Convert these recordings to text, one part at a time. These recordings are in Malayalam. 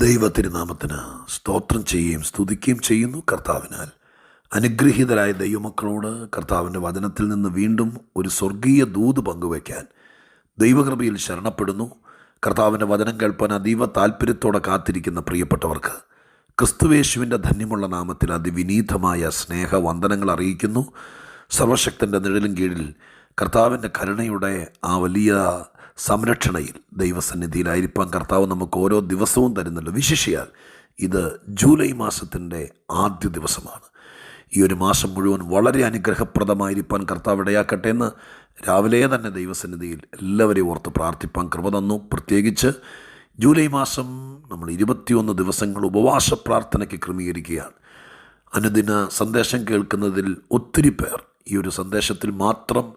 ദൈവത്തിരുനാമത്തിന് സ്തോത്രം ചെയ്യുകയും സ്തുതിക്കുകയും ചെയ്യുന്നു കർത്താവിനാൽ. അനുഗ്രഹീതരായ ദൈവമക്കളോട് കർത്താവിന്റെ വചനത്തിൽ നിന്ന് വീണ്ടും ഒരു സ്വർഗീയ ദൂത് പങ്കുവയ്ക്കാൻ ദൈവകൃപയിൽ ശരണപ്പെടുന്നു. കർത്താവിന്റെ വചനം കേൾപ്പാൻ അതീവ താല്പര്യത്തോടെ കാത്തിരിക്കുന്ന പ്രിയപ്പെട്ടവർക്ക് ക്രിസ്തുവേശുവിന്റെ ധന്യമുള്ള നാമത്തിൽ അതിവിനീതമായ സ്നേഹവന്ദനങ്ങൾ അറിയിക്കുന്നു. സർവശക്തന്റെ നിഴലും കീഴിൽ കർത്താവിന്റെ കരുണയുടെ ആ വലിയ സംരക്ഷണയിൽ ദൈവസന്നിധിയിലായിരിക്കാൻ കർത്താവ് നമുക്ക് ഓരോ ദിവസവും തരുന്നുണ്ട്. വിശേഷിയാൽ ഇത് ജൂലൈ മാസത്തിന്റെ ആദ്യ ദിവസമാണ്. ഈ ഒരു മാസം മുഴുവൻ വളരെ അനുഗ്രഹപ്രദമായിരിക്കാൻ കർത്താവ് ഇടയാക്കട്ടെ എന്ന് രാവിലെ തന്നെ ദൈവസന്നിധിയിൽ എല്ലാവരെയും ഓർത്ത് പ്രാർത്ഥിപ്പാൻ കൃപ തന്നു. പ്രത്യേകിച്ച് ജൂലൈ മാസം നമ്മൾ ഇരുപത്തിയൊന്ന് ദിവസങ്ങൾ ഉപവാസ പ്രാർത്ഥനയ്ക്ക് ക്രമീകരിക്കുകയാണ്. അനുദിന സന്ദേശം കേൾക്കുന്നതിൽ ഒത്തിരി പേർ ഈ ഒരു സന്ദേശത്തിൽ മാത്രം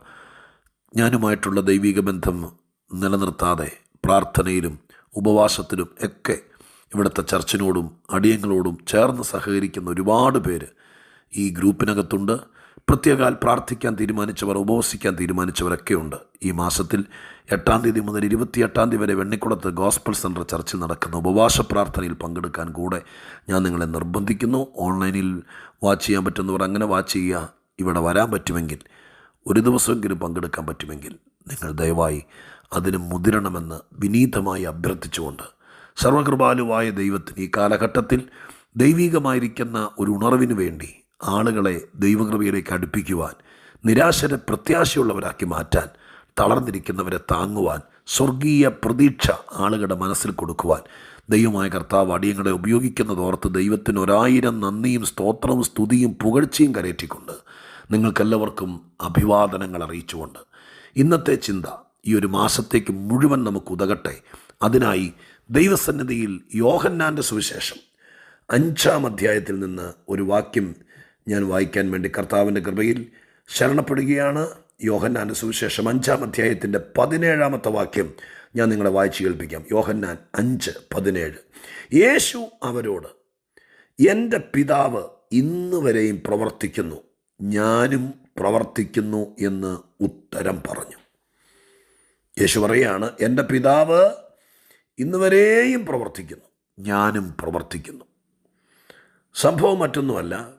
ഞാനുമായിട്ടുള്ള ദൈവിക ബന്ധം നിലനിർത്താതെ പ്രാർത്ഥനയിലും ഉപവാസത്തിലും ഒക്കെ ഇവിടുത്തെ ചർച്ചിനോടും അടിയങ്ങളോടും ചേർന്ന് സഹകരിക്കുന്ന ഒരുപാട് പേര് ഈ ഗ്രൂപ്പിനകത്തുണ്ട്. പ്രത്യേകാൽ പ്രാർത്ഥിക്കാൻ തീരുമാനിച്ചവർ ഉപവസിക്കാൻ തീരുമാനിച്ചവരൊക്കെയുണ്ട് ഈ മാസത്തിൽ എട്ടാം തീയതി മുതൽ ഇരുപത്തിയെട്ടാം തീയതി വരെ വെണ്ണിക്കുളത്ത് ഗോസ്പൽ സെന്റർ ചർച്ചിൽ നടക്കുന്ന ഉപവാസ പ്രാർത്ഥനയിൽ പങ്കെടുക്കാൻ കൂടെ ഞാൻ നിങ്ങളെ നിർബന്ധിക്കുന്നു. ഓൺലൈനിൽ വാച്ച് ചെയ്യാൻ പറ്റുന്നവർ അങ്ങനെ വാച്ച് ചെയ്യുക. ഇവിടെ വരാൻ പറ്റുമെങ്കിൽ ഒരു ദിവസമെങ്കിലും പങ്കെടുക്കാൻ പറ്റുമെങ്കിൽ നിങ്ങൾ ദയവായി അതിന് മുതിരണമെന്ന് വിനീതമായി അഭ്യർത്ഥിച്ചുകൊണ്ട് സർവകൃപാലുവായ ദൈവത്തിന് ഈ കാലഘട്ടത്തിൽ ദൈവികമായിരിക്കുന്ന ഒരു ഉണർവിന് വേണ്ടി ആളുകളെ ദൈവകൃപയിലേക്ക് അടുപ്പിക്കുവാൻ നിരാശരെ പ്രത്യാശയുള്ളവരാക്കി മാറ്റാൻ തളർന്നിരിക്കുന്നവരെ താങ്ങുവാൻ സ്വർഗീയ പ്രതീക്ഷ ആളുകളുടെ മനസ്സിൽ കൊടുക്കുവാൻ ദൈവമായ കർത്താവ് അടിയങ്ങളെ ഉപയോഗിക്കുന്നതോർത്ത് ദൈവത്തിന് ഒരായിരം നന്ദിയും സ്തോത്രവും സ്തുതിയും പുകഴ്ചയും കരയറ്റിക്കൊണ്ട് നിങ്ങൾക്കെല്ലാവർക്കും അഭിവാദനങ്ങൾ അറിയിച്ചുകൊണ്ട് ഇന്നത്തെ ചിന്ത ഈ ഒരു മാസത്തേക്ക് മുഴുവൻ നമുക്ക് ഉതകട്ടെ. അതിനായി ദൈവസന്നിധിയിൽ യോഹന്നാന്റെ സുവിശേഷം അഞ്ചാം അധ്യായത്തിൽ നിന്ന് ഒരു വാക്യം ഞാൻ വായിക്കാൻ വേണ്ടി കർത്താവിന്റെ കൃപയിൽ ശരണപ്പെടുകയാണ്. യോഹന്നാന്റെ സുവിശേഷം അഞ്ചാം അധ്യായത്തിന്റെ പതിനേഴാമത്തെ വാക്യം ഞാൻ നിങ്ങളെ വായിച്ചു കേൾപ്പിക്കാം. യോഹന്നാൻ അഞ്ച് പതിനേഴ്. യേശു അവരോട് എന്റെ പിതാവ് ഇന്ന് വരെയും പ്രവർത്തിക്കുന്നു. ഞാനും പ്രവർത്തിക്കുന്നു എന്ന് ഉത്തരം പറഞ്ഞു. യേശു പറയാണ് എന്റെ പിതാവ് ഇന്ന് വരെയും പ്രവർത്തിക്കുന്നു ഞാനും പ്രവർത്തിക്കുന്നു. സംഭവം മറ്റൊന്നുമല്ല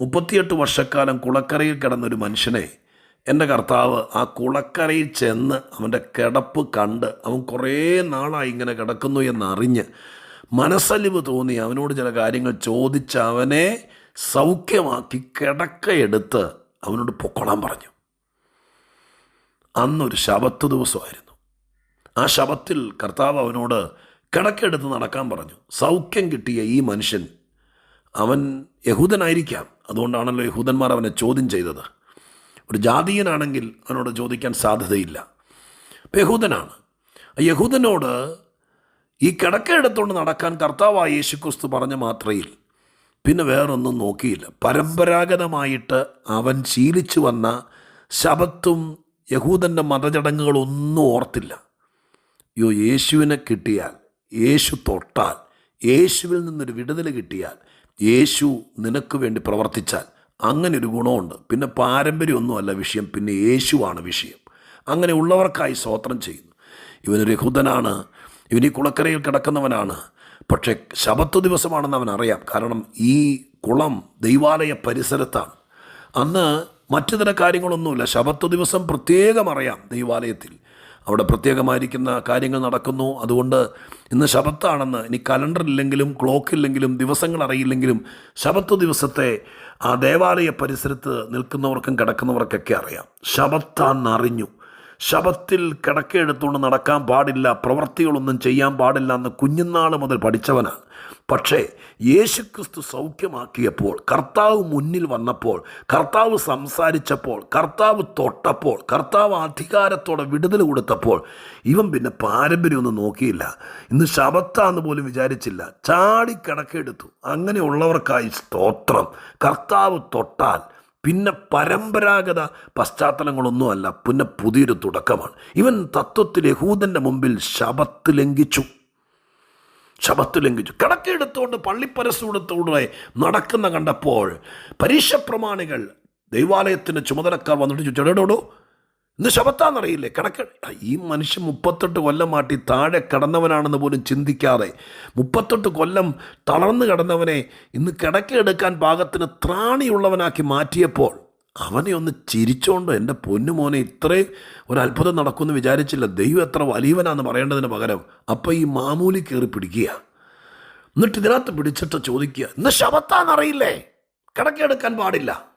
മുപ്പത്തിയെട്ട് വർഷക്കാലം കുളക്കരയിൽ കിടന്നൊരു മനുഷ്യനെ എന്റെ കർത്താവ് ആ കുളക്കരയിൽ ചെന്ന് അവന്റെ കിടപ്പ് കണ്ട് അവൻ കുറേ നാളായി ഇങ്ങനെ കിടക്കുന്നു എന്നറിഞ്ഞ് മനസ്സലിവ് തോന്നി. അവനോട് ചില കാര്യങ്ങൾ ചോദിച്ച് അവനെ സൗഖ്യമാക്കി കിടക്കയെടുത്ത് അവനോട് പൊക്കോളാൻ പറഞ്ഞു. അന്നൊരു ശബത്ത് ദിവസമായിരുന്നു. ആ ശബത്തിൽ കർത്താവ് അവനോട് കിടക്കെടുത്ത് നടക്കാൻ പറഞ്ഞു. സൗഖ്യം കിട്ടിയ ഈ മനുഷ്യൻ അവൻ യഹൂദനായിരിക്കാം. അതുകൊണ്ടാണല്ലോ യഹൂദന്മാർ അവനെ ചോദ്യം ചെയ്തത്. ഒരു ജാതീയനാണെങ്കിൽ അവനോട് ചോദിക്കാൻ സാധ്യതയില്ല. യഹൂദനാണ്. യഹൂദനോട് ഈ കിടക്കെടുത്തുകൊണ്ട് നടക്കാൻ കർത്താവായ യേശുക്രിസ്തു പറഞ്ഞ മാത്രയിൽ പിന്നെ വേറൊന്നും നോക്കിയില്ല. പരമ്പരാഗതമായിട്ട് അവൻ ശീലിച്ചു വന്ന ശബത്തും യഹൂദന്റെ മതചടങ്ങുകളൊന്നും ഓർത്തില്ല. അയ്യോ യേശുവിനെ കിട്ടിയാൽ യേശു തൊട്ടാൽ യേശുവിൽ നിന്നൊരു വിടുതൽ കിട്ടിയാൽ യേശു നിനക്ക് വേണ്ടി പ്രവർത്തിച്ചാൽ അങ്ങനെ ഒരു ഗുണമുണ്ട്. പിന്നെ പാരമ്പര്യമൊന്നുമല്ല വിഷയം പിന്നെ യേശുവാണ് വിഷയം. അങ്ങനെ ഉള്ളവർക്കായി സ്വോത്രം ചെയ്യുന്നു. ഇവനൊരു യഹൂദനാണ് ഇവൻ ഈ കുളക്കരയിൽ കിടക്കുന്നവനാണ്. പക്ഷേ ശബത്ത് ദിവസമാണെന്ന് അവൻ അറിയാം കാരണം ഈ കുളം ദൈവാലയ പരിസരത്താണ്. അന്ന് മറ്റു തര കാര്യങ്ങളൊന്നുമില്ല. ശബത്ത് ദിവസം പ്രത്യേകം അറിയാം ദൈവാലയത്തിൽ. അവിടെ പ്രത്യേകമായിരിക്കുന്ന കാര്യങ്ങൾ നടക്കുന്നു. അതുകൊണ്ട് ഇന്ന് ശബത്താണെന്ന് ഇനി ക്ലോക്ക് ഇല്ലെങ്കിലും ദിവസങ്ങൾ അറിയില്ലെങ്കിലും ശബത്ത് ദിവസത്തെ ആ ദേവാലയ പരിസരത്ത് നിൽക്കുന്നവർക്കും കിടക്കുന്നവർക്കൊക്കെ അറിയാം. ശബത്താന്നറിഞ്ഞു. ശബത്തിൽ കിടക്കെടുത്തുകൊണ്ട് നടക്കാൻ പാടില്ല പ്രവൃത്തികളൊന്നും ചെയ്യാൻ പാടില്ല എന്ന് കുഞ്ഞുനാൾ മുതൽ പഠിച്ചവനാണ് പക്ഷേ യേശുക്രിസ്തു സൗഖ്യമാക്കിയപ്പോൾ കർത്താവ് മുന്നിൽ വന്നപ്പോൾ കർത്താവ് സംസാരിച്ചപ്പോൾ കർത്താവ് തൊട്ടപ്പോൾ കർത്താവ് അധികാരത്തോടെ വിടുതൽ കൊടുത്തപ്പോൾ ഇവൻ പിന്നെ പാരമ്പര്യമൊന്നും നോക്കിയില്ല. ഇന്ന് ശബത്താന്ന് പോലും വിചാരിച്ചില്ല. ചാടി കിടക്കെടുത്തു അങ്ങനെയുള്ളവർക്കായി സ്തോത്രം. കർത്താവ് തൊട്ടാൽ പിന്നെ പരമ്പരാഗത പശ്ചാത്തലങ്ങളൊന്നുമല്ല പിന്നെ പുതിയൊരു തുടക്കമാണ്. ഇവൻ തത്വത്തിൽ യഹൂദന്റെ മുമ്പിൽ ശബത്ത് ലംഘിച്ചു. ശബത്ത് ലംഘിച്ചു. കണക്കെടുത്തുകൊണ്ട് പള്ളിപ്പരസൂടത്തോടെ നടക്കുന്ന കണ്ടപ്പോൾ പരീക്ഷ പ്രമാണികൾ ദൈവാലയത്തിന്റെ ചുമതലക്കാർ വന്നിട്ട് ചോദിച്ചോടോടോ ഇന്ന് ശബത്താന്നറിയില്ലേ? കിടക്ക ഈ മനുഷ്യൻ മുപ്പത്തെട്ട് കൊല്ലം മാട്ടി താഴെ കടന്നവനാണെന്ന് പോലും ചിന്തിക്കാതെ മുപ്പത്തെട്ട് കൊല്ലം തളർന്നു കിടന്നവനെ ഇന്ന് കിടക്കെടുക്കാൻ പാകത്തിന് ത്രാണിയുള്ളവനാക്കി മാറ്റിയപ്പോൾ അവനെ ഒന്ന് ചിരിച്ചോണ്ട് എന്റെ പൊന്നുമോനെ ഇത്രയും ഒരു അത്ഭുതം നടക്കുമെന്ന് വിചാരിച്ചില്ല. ദൈവം എത്ര വലിയവനാന്ന് പറയേണ്ടതിന് പകരം അപ്പോൾ ഈ മാമൂലി കയറി പിടിക്കുക. എന്നിട്ട് ഇതിനകത്ത് പിടിച്ചിട്ട് ചോദിക്കുക ഇന്ന് ശബത്താന്നറിയില്ലേ? കിടക്കെടുക്കാൻ പാടില്ല.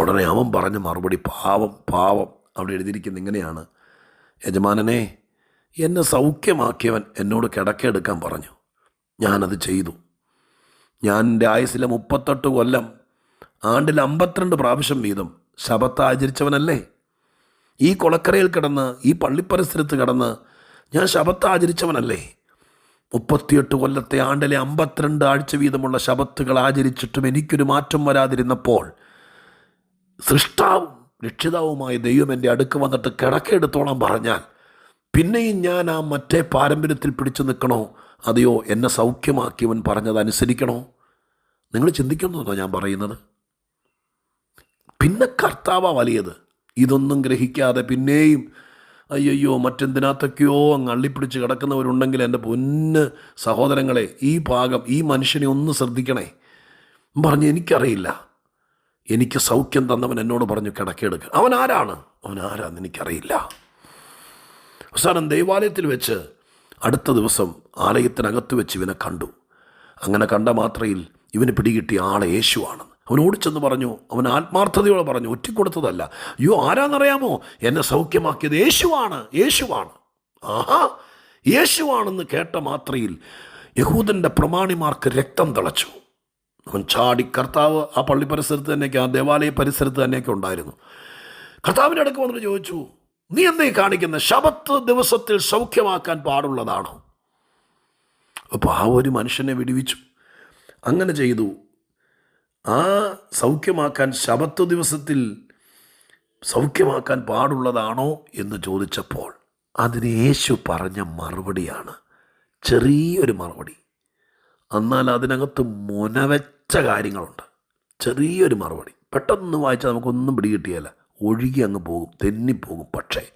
ഉടനെ അവൻ പറഞ്ഞ മറുപടി പാവം പാവം അവിടെ എഴുതിയിരിക്കുന്ന ഇങ്ങനെയാണ്. യജമാനനെ എന്നെ സൗഖ്യമാക്കിയവൻ എന്നോട് കിടക്കെടുക്കാൻ പറഞ്ഞു. ഞാനത് ചെയ്തു. ഞാൻ എന്റെ ആയുസിലെ മുപ്പത്തെട്ട് കൊല്ലം ആണ്ടിൽ അമ്പത്തിരണ്ട് പ്രാവശ്യം വീതം ശബത്ത് ആചരിച്ചവനല്ലേ? ഈ കുളക്കരയിൽ കിടന്ന് ഈ പള്ളിപ്പരിസരത്ത് കിടന്ന് ഞാൻ ശബത്ത് ആചരിച്ചവനല്ലേ? മുപ്പത്തിയെട്ട് കൊല്ലത്തെ ആണ്ടിലെ അമ്പത്തിരണ്ട് ആഴ്ച വീതമുള്ള ശബത്തുകൾ ആചരിച്ചിട്ടും എനിക്കൊരു മാറ്റം വരാതിരുന്നപ്പോൾ സൃഷ്ടാവും രക്ഷിതാവുമായ ദൈവം എന്റെ അടുക്ക് വന്നിട്ട് കിടക്കെടുത്തോളം പറഞ്ഞാൽ പിന്നെയും ഞാൻ ആ മറ്റേ പാരമ്പര്യത്തിൽ പിടിച്ചു നിൽക്കണോ? അതെയോ എന്നെ സൗഖ്യമാക്കിയവൻ പറഞ്ഞത് അനുസരിക്കണോ? നിങ്ങൾ ചിന്തിക്കുന്നുണ്ടോ ഞാൻ പറയുന്നത്? പിന്നെ കർത്താവ വലിയത്. ഇതൊന്നും ഗ്രഹിക്കാതെ പിന്നെയും അയ്യോ മറ്റെന്തിനകത്തൊക്കെയോ അങ്ങ് അള്ളിപ്പിടിച്ച് കിടക്കുന്നവരുണ്ടെങ്കിൽ എന്റെ പൊന്ന് സഹോദരങ്ങളെ ഈ ഭാഗം ഈ മനുഷ്യനെ ഒന്ന് ശ്രദ്ധിക്കണേ. പറഞ്ഞ് എനിക്കറിയില്ല. എനിക്ക് സൗഖ്യം തന്നവൻ എന്നോട് പറഞ്ഞു കിടക്കെടുക്കുക അവൻ ആരാണ്? അവൻ ആരാന്ന് എനിക്കറിയില്ല. അവസാനം ദൈവാലയത്തിൽ വെച്ച് അടുത്ത ദിവസം ആലയത്തിനകത്ത് വെച്ച് ഇവനെ കണ്ടു. അങ്ങനെ കണ്ട മാത്രയിൽ ഇവന് പിടികിട്ടിയ ആളെ യേശുവാണ് അവൻ ഓടിച്ചെന്ന് പറഞ്ഞു. അവൻ ആത്മാർത്ഥതയോടെ പറഞ്ഞു ഒറ്റിക്കൊടുത്തതല്ല. അയ്യോ ആരാന്നറിയാമോ? എന്നെ സൗഖ്യമാക്കിയത് യേശുവാണ് യേശുവാണ്. ആഹാ യേശുവാണെന്ന് കേട്ട മാത്രയിൽ യഹൂദന്റെ പ്രമാണിമാർക്ക് രക്തം തിളച്ചു. ചാടി കർത്താവ് ആ പള്ളി പരിസരത്ത് തന്നെയൊക്കെ ആ ദേവാലയ പരിസരത്ത് തന്നെയൊക്കെ ഉണ്ടായിരുന്നു. കർത്താവിന്റെ അടുക്ക് വന്നിട്ട് ചോദിച്ചു നീ എന്തേ കാണിക്കുന്ന? ശബത്ത് ദിവസത്തിൽ സൗഖ്യമാക്കാൻ പാടുള്ളതാണോ? അപ്പോൾ ആ ഒരു മനുഷ്യനെ വിടുവിച്ചു. അങ്ങനെ ചെയ്തു. ആ സൗഖ്യമാക്കാൻ ശബത്ത് ദിവസത്തിൽ സൗഖ്യമാക്കാൻ പാടുള്ളതാണോ എന്ന് ചോദിച്ചപ്പോൾ അതിന് യേശു പറഞ്ഞ മറുപടിയാണ്. ചെറിയൊരു മറുപടി. എന്നാൽ അതിനകത്ത് മുനവെച്ച കാര്യങ്ങളുണ്ട്. ചെറിയൊരു മറുപടി. പെട്ടെന്ന് വായിച്ചാൽ നമുക്കൊന്നും പിടികിട്ടിയല്ല ഒഴുകി അങ്ങ് പോകും തെന്നിപ്പോകും. പക്ഷേ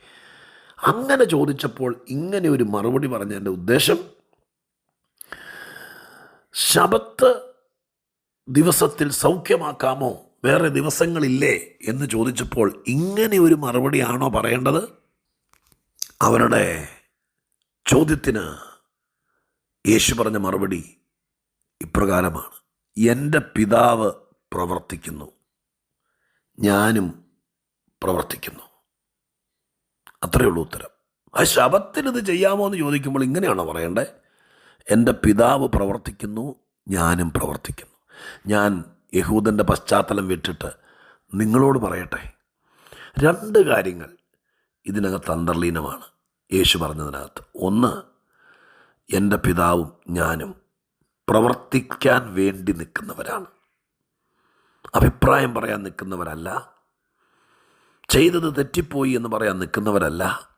അങ്ങനെ ചോദിച്ചപ്പോൾ ഇങ്ങനെ ഒരു മറുപടി പറഞ്ഞതിന്റെ ഉദ്ദേശം ശബത്ത് ദിവസത്തിൽ സൗഖ്യമാക്കാമോ? വേറെ ദിവസങ്ങളില്ലേ? എന്ന് ചോദിച്ചപ്പോൾ ഇങ്ങനെ ഒരു മറുപടിയാണോ പറയേണ്ടത്? അവരുടെ ചോദ്യത്തിന് യേശു പറഞ്ഞ മറുപടി ഇപ്രകാരമാണ്. എന്റെ പിതാവ് പ്രവർത്തിക്കുന്നു. ഞാനും പ്രവർത്തിക്കുന്നു. അത്രയേ ഉള്ളൂ ഉത്തരം. ആ ശബത്തിന് ഇത് ചെയ്യാമോ എന്ന് ചോദിക്കുമ്പോൾ ഇങ്ങനെയാണോ പറയണ്ടേ എന്റെ പിതാവ് പ്രവർത്തിക്കുന്നു ഞാനും പ്രവർത്തിക്കുന്നു. ഞാൻ യഹൂദന്റെ പശ്ചാത്തലം വിട്ടിട്ട് നിങ്ങളോട് പറയട്ടെ. രണ്ട് കാര്യങ്ങൾ ഇതിനകത്ത് അന്തർലീനമാണ്. യേശു പറഞ്ഞതിനകത്ത്. ഒന്ന് എന്റെ പിതാവും ഞാനും പ്രവർത്തിക്കാൻ വേണ്ടി നിൽക്കുന്നവരാണ്. അഭിപ്രായം പറയാൻ നിൽക്കുന്നവരല്ല. ചെയ്തത് തെറ്റിപ്പോയി എന്ന് പറയാൻ നിൽക്കുന്നവരല്ല.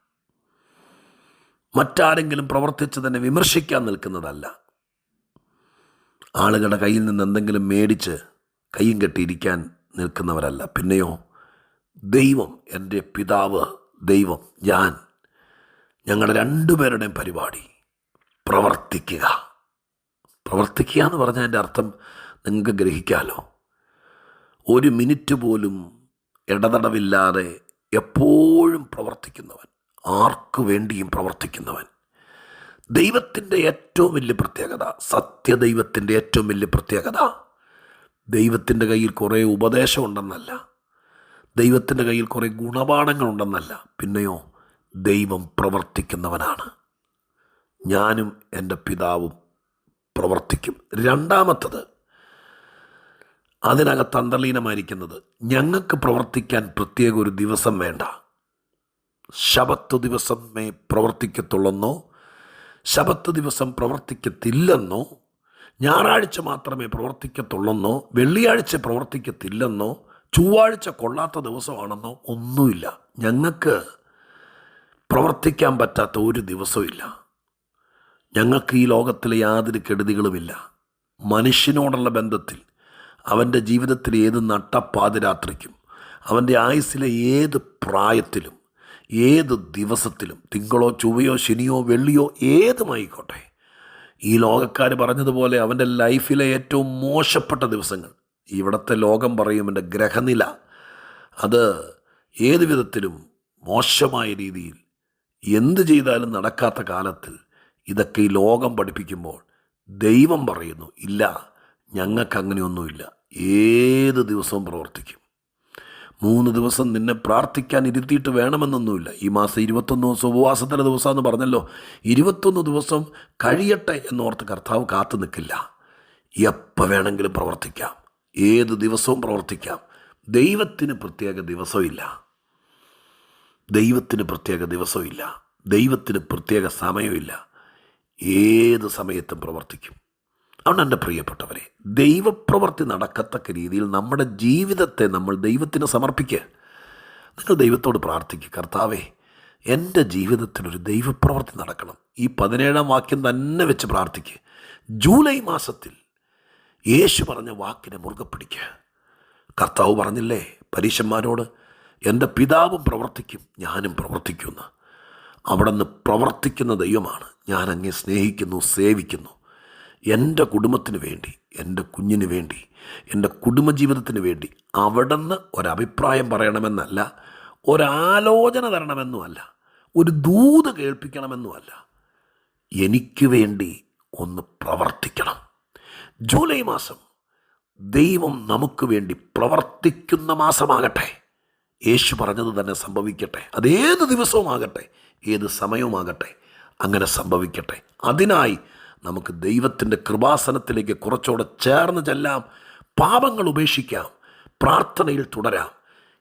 മറ്റാരെങ്കിലും പ്രവർത്തിച്ചതിനെ വിമർശിക്കാൻ നിൽക്കുന്നതല്ല. ആളുകളുടെ കയ്യിൽ നിന്ന് എന്തെങ്കിലും മേടിച്ച് കയ്യും കെട്ടിയിരിക്കാൻ നിൽക്കുന്നവരല്ല. പിന്നെയോ ദൈവം എന്റെ പിതാവ് ദൈവം ഞാൻ ഞങ്ങളുടെ രണ്ടുപേരുടെയും പരിപാടി പ്രവർത്തിക്കുക. പ്രവർത്തിക്കുക എന്ന് പറഞ്ഞാൽ എന്റെ അർത്ഥം നിങ്ങൾക്ക് ഗ്രഹിക്കാമല്ലോ ഒരു മിനിറ്റ് പോലും ഇടതടവില്ലാതെ എപ്പോഴും പ്രവർത്തിക്കുന്നവൻ ആർക്കു വേണ്ടിയും പ്രവർത്തിക്കുന്നവൻ. ദൈവത്തിന്റെ ഏറ്റവും വലിയ പ്രത്യേകത സത്യദൈവത്തിന്റെ ഏറ്റവും വലിയ പ്രത്യേകത ദൈവത്തിന്റെ കയ്യിൽ കുറേ ഉപദേശമുണ്ടെന്നല്ല ദൈവത്തിന്റെ കയ്യിൽ കുറേ ഗുണപാഠങ്ങളുണ്ടെന്നല്ല പിന്നെയോ ദൈവം പ്രവർത്തിക്കുന്നവനാണ്. ഞാനും എന്റെ പിതാവും പ്രവർത്തിക്കും. രണ്ടാമത്തത് അതിനകത്ത് അന്തർലീനമായിരിക്കുന്നത് ഞങ്ങൾക്ക് പ്രവർത്തിക്കാൻ പ്രത്യേക ഒരു ദിവസം വേണ്ട. ശബത്ത് ദിവസമേ പ്രവർത്തിക്കത്തുള്ളെന്നോ ശബത്ത് ദിവസം പ്രവർത്തിക്കത്തില്ലെന്നോ ഞായറാഴ്ച മാത്രമേ പ്രവർത്തിക്കത്തുള്ളെന്നോ വെള്ളിയാഴ്ച പ്രവർത്തിക്കത്തില്ലെന്നോ ചൊവ്വാഴ്ച കൊള്ളാത്ത ദിവസമാണെന്നോ ഒന്നുമില്ല. ഞങ്ങൾക്ക് പ്രവർത്തിക്കാൻ പറ്റാത്ത ഒരു ദിവസമില്ല ഞങ്ങൾക്ക് ഈ ലോകത്തിലെ യാതൊരു കെടുതികളുമില്ല. മനുഷ്യനോടുള്ള ബന്ധത്തിൽ അവന്റെ ജീവിതത്തിൽ ഏത് നട്ടപ്പാതിരാത്രിക്കും അവന്റെ ആയുസ്സിലെ ഏത് പ്രായത്തിലും ഏത് ദിവസത്തിലും തിങ്കളോ ചൊവ്വയോ ശനിയോ വെള്ളിയോ ഏതുമായിക്കോട്ടെ ഈ ലോകക്കാർ പറഞ്ഞതുപോലെ അവന്റെ ലൈഫിലെ ഏറ്റവും മോശപ്പെട്ട ദിവസങ്ങൾ ഇവിടുത്തെ ലോകം പറയും എന്റെ ഗ്രഹനില അത് ഏത് വിധത്തിലും മോശമായ രീതിയിൽ എന്ത് ചെയ്താലും നടക്കാത്ത കാലത്തിൽ ഇതൊക്കെ ഈ ലോകം പഠിപ്പിക്കുമ്പോൾ ദൈവം പറയുന്നു ഇല്ല ഞങ്ങൾക്ക് അങ്ങനെയൊന്നുമില്ല ഏത് ദിവസവും പ്രവർത്തിക്കും. മൂന്ന് ദിവസം നിന്നെ പ്രാർത്ഥിക്കാൻ ഇരുത്തിയിട്ട് വേണമെന്നൊന്നുമില്ല. ഈ മാസം ഇരുപത്തൊന്ന് ദിവസം ഉപവാസത്തിന്റെ ദിവസമെന്ന് പറഞ്ഞല്ലോ. ഇരുപത്തൊന്ന് ദിവസം കഴിയട്ടെ എന്നോർത്ത് കർത്താവ് കാത്തു നിൽക്കില്ല. എപ്പോൾ വേണമെങ്കിലും പ്രവർത്തിക്കാം. ഏത് ദിവസവും പ്രവർത്തിക്കാം. ദൈവത്തിന് പ്രത്യേക ദിവസമില്ല ദൈവത്തിന് പ്രത്യേക ദിവസമില്ല ദൈവത്തിന് പ്രത്യേക സമയമില്ല ഏത് സമയത്തും പ്രവർത്തിക്കും. അതുകൊണ്ട് എന്റെ പ്രിയപ്പെട്ടവരെ ദൈവപ്രവർത്തി നടക്കത്തക്ക രീതിയിൽ നമ്മുടെ ജീവിതത്തെ നമ്മൾ ദൈവത്തിന് സമർപ്പിക്കുക. നിങ്ങൾ ദൈവത്തോട് പ്രാർത്ഥിക്കുക. കർത്താവേ എന്റെ ജീവിതത്തിലൊരു ദൈവപ്രവർത്തി നടക്കണം. ഈ പതിനേഴാം വാക്യം തന്നെ വെച്ച് പ്രാർത്ഥിക്കുക. ജൂലൈ മാസത്തിൽ യേശു പറഞ്ഞ വാക്കിനെ മുറുകെ പിടിക്കുക. കർത്താവ് പറഞ്ഞില്ലേ പരീശന്മാരോട് എന്റെ പിതാവും പ്രവർത്തിക്കും ഞാനും പ്രവർത്തിക്കുമെന്ന്. അവിടെ നിന്ന് പ്രവർത്തിക്കുന്ന ദൈവമാണ്. ഞാൻ അങ്ങേ സ്നേഹിക്കുന്നു സേവിക്കുന്നു. എന്റെ കുടുംബത്തിന് വേണ്ടി എന്റെ കുഞ്ഞിന് വേണ്ടി എന്റെ കുടുംബജീവിതത്തിന് വേണ്ടി അവിടെ നിന്ന് ഒരഭിപ്രായം പറയണമെന്നല്ല ഒരാലോചന തരണമെന്നുമല്ല ഒരു ദൂത് കേൾപ്പിക്കണമെന്നുമല്ല. എനിക്ക് വേണ്ടി ഒന്ന് പ്രവർത്തിക്കണം. ജൂലൈ മാസം ദൈവം നമുക്ക് വേണ്ടി പ്രവർത്തിക്കുന്ന മാസമാകട്ടെ. യേശു പറഞ്ഞത് തന്നെ സംഭവിക്കട്ടെ. അതേത് ദിവസവുമാകട്ടെ. ഏത് സമയവുമാകട്ടെ അങ്ങനെ സംഭവിക്കട്ടെ. അതിനായി നമുക്ക് ദൈവത്തിന്റെ കൃപാസനത്തിലേക്ക് കുറച്ചുകൂടെ ചേർന്ന് ചെല്ലാം പാപങ്ങൾ ഉപേക്ഷിക്കാം പ്രാർത്ഥനയിൽ തുടരാം.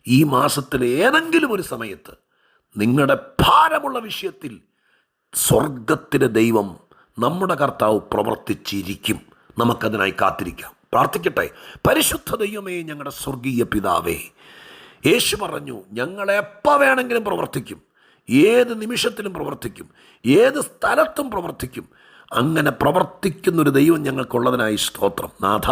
ഈ മാസത്തിലെ ഏതെങ്കിലും ഒരു സമയത്ത് നിങ്ങളുടെ ഭാരമുള്ള വിഷയത്തിൽ സ്വർഗത്തിലെ ദൈവം നമ്മുടെ കർത്താവ് പ്രവർത്തിച്ചിരിക്കും. നമുക്കതിനായി കാത്തിരിക്കാം. പ്രാർത്ഥിക്കട്ടെ. പരിശുദ്ധ ദൈവമേ ഞങ്ങളുടെ സ്വർഗീയ പിതാവേ യേശു പറഞ്ഞു ഞങ്ങൾ എപ്പോൾ വേണമെങ്കിലും പ്രവർത്തിക്കും. ഏത് നിമിഷത്തിലും പ്രവർത്തിക്കും ഏത് സ്ഥലത്തും പ്രവർത്തിക്കും. അങ്ങനെ പ്രവർത്തിക്കുന്നൊരു ദൈവം ഞങ്ങൾക്കുള്ളതിനായി സ്തോത്രം. നാഥ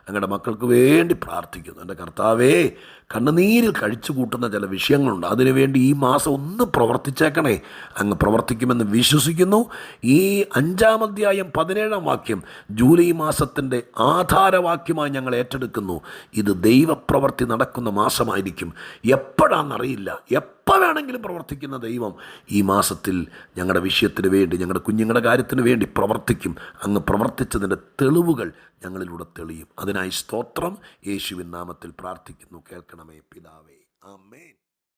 ഞങ്ങളുടെ മക്കൾക്ക് വേണ്ടി പ്രാർത്ഥിക്കുന്നു. എന്റെ കർത്താവേ കണ്ണുനീരിൽ കഴിച്ചു കൂട്ടുന്ന ചില വിഷയങ്ങളുണ്ട്. അതിനുവേണ്ടി ഈ മാസം ഒന്ന് പ്രവർത്തിച്ചേക്കണേ. അങ്ങ് പ്രവർത്തിക്കുമെന്ന് വിശ്വസിക്കുന്നു. ഈ അഞ്ചാം അധ്യായം പതിനേഴാം വാക്യം ജൂലൈ മാസത്തിന്റെ ആധാരവാക്യമായി ഞങ്ങൾ ഏറ്റെടുക്കുന്നു. ഇത് ദൈവപ്രവർത്തി നടക്കുന്ന മാസമായിരിക്കും. എപ്പോഴാണെന്നറിയില്ല എപ്പോൾ വേണമെങ്കിലും പ്രവർത്തിക്കുന്ന ദൈവം ഈ മാസത്തിൽ ഞങ്ങളുടെ വിഷയത്തിന് വേണ്ടി ഞങ്ങളുടെ കുഞ്ഞുങ്ങളുടെ കാര്യത്തിന് വേണ്ടി പ്രവർത്തിക്കും. അങ്ങ് പ്രവർത്തിച്ചതിന്റെ തെളിവുകൾ ഞങ്ങളിലൂടെ തെളിയും. അതിനായി സ്തോത്രം. യേശുവിൻ നാമത്തിൽ പ്രാർത്ഥിക്കുന്നു. കേൾക്കണമേ. പിതാവേ ആമേൻ